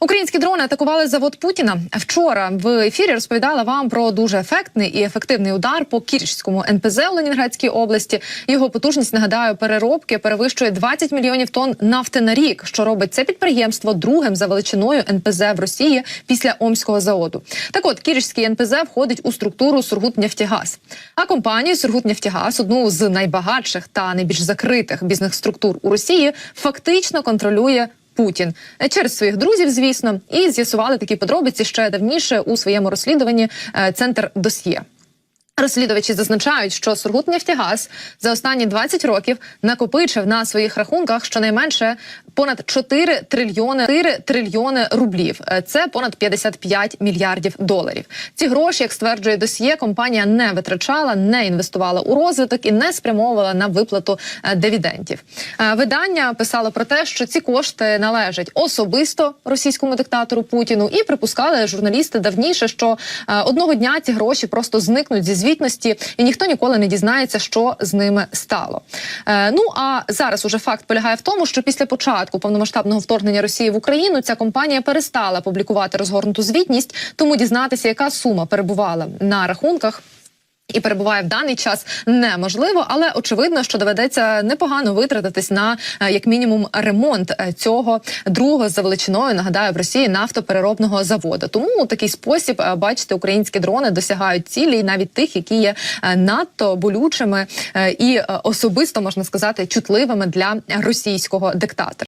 Українські дрони атакували завод Путіна. Вчора в ефірі розповідала вам про дуже ефектний і ефективний удар по Кірчському НПЗ у Ленінградській області. Його потужність нагадаю переробки перевищує 20 мільйонів тонн нафти на рік, що робить це підприємство другим за величиною НПЗ в Росії після Омського заводу. Так от Кірчський НПЗ входить у структуру Сургутнефтягаз. А компанію Сургутнефтягаз, одну з найбагатших та найбільш закритих бізнес-структур у Росії, фактично контролює. Путін Е, через своїх друзів, звісно, і з'ясували такі подробиці ще давніше у своєму розслідуванні е, центр досьє. Розслідувачі зазначають, що Сургутнефтягаз за останні 20 років накопичив на своїх рахунках щонайменше понад 4 трильйони 4 трильйони рублів. Е, Це понад 55 мільярдів доларів. Ці гроші, як стверджує досьє, компанія не витрачала, не інвестувала у розвиток і не спрямовувала на виплату е, дивідендів. Е, Видання писало про те, що ці кошти належать особисто російському диктатору Путіну, і припускали журналісти давніше, що одного дня ці гроші просто зникнуть зі звітності, і ніхто ніколи не дізнається, що з ними стало. Ну а зараз уже факт полягає в тому, що після початку повномасштабного вторгнення Росії в Україну ця компанія перестала публікувати розгорнуту звітність, тому дізнатися, яка сума перебувала на рахунках. І перебуває в даний час неможливо, але очевидно, що доведеться непогано витратитись на е, як мінімум ремонт е, цього другого за величиною. Нагадаю в Росії нафтопереробного заводу. Тому у такий спосіб е, бачите, українські дрони досягають цілі, навіть тих, які є надто болючими і особисто можна сказати чутливими для російського диктатора.